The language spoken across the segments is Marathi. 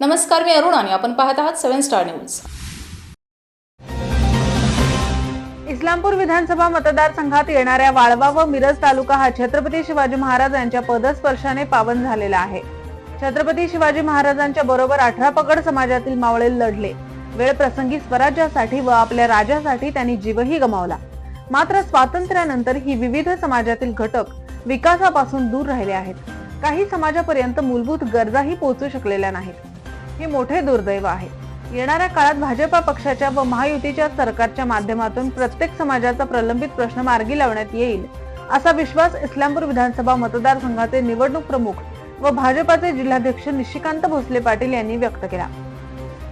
नमस्कार मी अरुण आणि आपण पाहत आहात सेव्हन स्टार न्यूज. इस्लामपूर विधानसभा मतदारसंघात येणाऱ्या वाळवा व मिरज तालुका हा छत्रपती शिवाजी महाराज यांच्या पदस्पर्शाने पावन झालेला आहे. छत्रपती शिवाजी महाराजांच्या बरोबर अठरा पगड समाजातील मावळे लढले. वेळ प्रसंगी स्वराज्यासाठी व आपल्या राजासाठी त्यांनी जीवही गमावला. मात्र स्वातंत्र्यानंतर ही विविध समाजातील घटक विकासापासून दूर राहिले आहेत. काही समाजापर्यंत मूलभूत गरजाही पोहोचू शकलेल्या नाहीत. हे मोठे दुर्दैव आहे. येणाऱ्या काळात भाजपा पक्षाच्या व महायुतीच्या सरकारच्या माध्यमातून प्रत्येक समाजाचा प्रलंबित प्रश्न मार्गी लावण्यात येईल असा विश्वास इस्लामपूर विधानसभा मतदारसंघाचे निवडणूक प्रमुख व भाजपाचे जिल्हाध्यक्ष निशिकांत भोसले पाटील यांनी व्यक्त केला.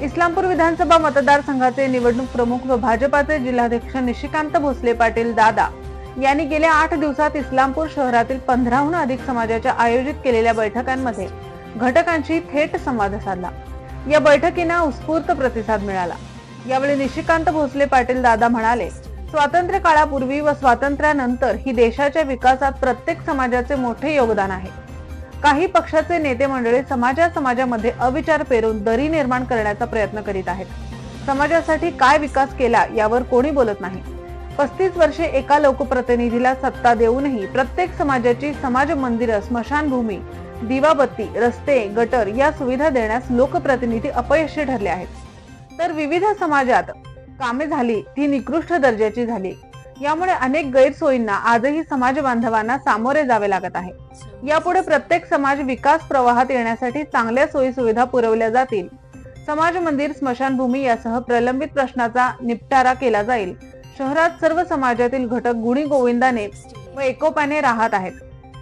इस्लामपूर विधानसभा मतदारसंघाचे निवडणूक प्रमुख व भाजपाचे जिल्हाध्यक्ष निशिकांत भोसले पाटील दादा यांनी गेल्या आठ दिवसात इस्लामपूर शहरातील पंधराहून अधिक समाजाच्या आयोजित केलेल्या बैठकांमध्ये घटकांशी थेट संवाद साधला. या बैठकींना उत्स्फूर्त प्रतिसाद मिळाला. यावेळी निशिकांत भोसले पाटील दादा म्हणाले स्वातंत्र्य काळापूर्वी व स्वातंत्र्यानंतर ही देशाच्या विकासात प्रत्येक समाजाचे मोठे योगदान आहे. काही पक्षाचे नेते मंडळी समाजा समाजामध्ये अविचार पेरून दरी निर्माण करण्याचा प्रयत्न करीत आहेत. समाजासाठी काय विकास केला यावर कोणी बोलत नाही. पस्तीस वर्षे एका लोकप्रतिनिधीला सत्ता देऊनही प्रत्येक समाजाची समाज मंदिरं स्मशानभूमी दिवाबत्ती रस्ते गटर या सुविधा देण्यास लोकप्रतिनिधी अपयशी ठरले आहेत. तर विविध समाजात कामे झाली ती निकृष्ट दर्जाची झाली. यामुळे अनेक गैरसोयींना आजही समाज बांधवांना सामोरे जावे लागत आहे. यापुढे प्रत्येक समाज विकास प्रवाहात येण्यासाठी चांगल्या सोयी सुविधा पुरवल्या जातील. समाज मंदिर स्मशानभूमी यासह प्रलंबित प्रश्नाचा निपटारा केला जाईल. शहरात सर्व समाजातील घटक गुणी गोविंदाने व एकोप्याने राहत आहेत.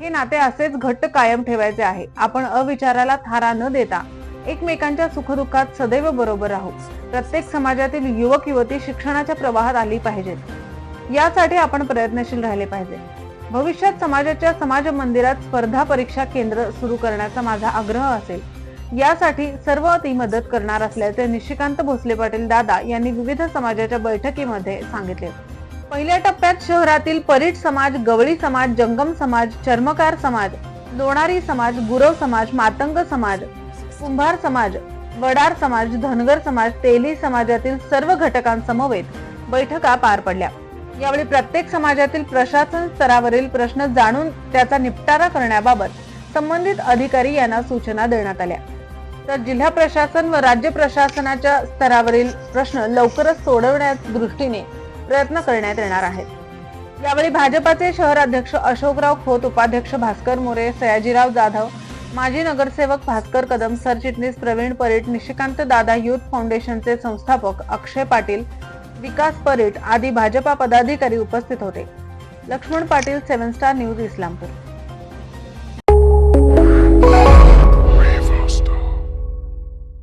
हे नाते असेच घट्ट कायम ठेवायचे आहे. आपण अविचाराला थारा न देता एकमेकांच्या सुखदुःखात सदैव बरोबर राहू. प्रत्येक समाजातील युवक युवती शिक्षणाच्या प्रवाहात आली पाहिजेत. यासाठी आपण प्रयत्नशील राहिले पाहिजे. भविष्यात समाजाच्या समाज मंदिरात स्पर्धा परीक्षा केंद्र सुरू करण्याचा माझा आग्रह असेल. यासाठी सर्व ती मदत करणार असल्याचे निशिकांत भोसले पाटील दादा यांनी विविध समाजाच्या बैठकीमध्ये सांगितले. पहिल्या टप्प्यात शहरातील परीट समाज गवळी समाज जंगम समाज चर्मकार समाज लोणारी समाज गुरव समाज मातंग समाज कुंभार समाज वडार समाज धनगर समाज तेली समाजातील सर्व घटकांसमवेत बैठका पार पडल्या. यावेळी प्रत्येक समाजातील प्रशासन स्तरावरील प्रश्न जाणून त्याचा निपटारा करण्याबाबत संबंधित अधिकारी यांना सूचना देण्यात आल्या. तर जिल्हा प्रशासन व राज्य प्रशासनाच्या स्तरावरील प्रश्न लवकरच सोडवण्याच्या दृष्टीने प्रयत्न करण्यात येणार आहेत. यावेळी भाजपाचे शहराध्यक्ष अशोकराव खोत उपाध्यक्ष भास्कर मोरे सयाजीराव जाधव माजी नगरसेवक भास्कर कदम सरचिटणीस प्रवीण परीट निशिकांत दादा युथ फाउंडेशनचे संस्थापक अक्षय पाटील विकास परीट आदी भाजपा पदाधिकारी उपस्थित होते. Laxman Patil seven star news Islampur.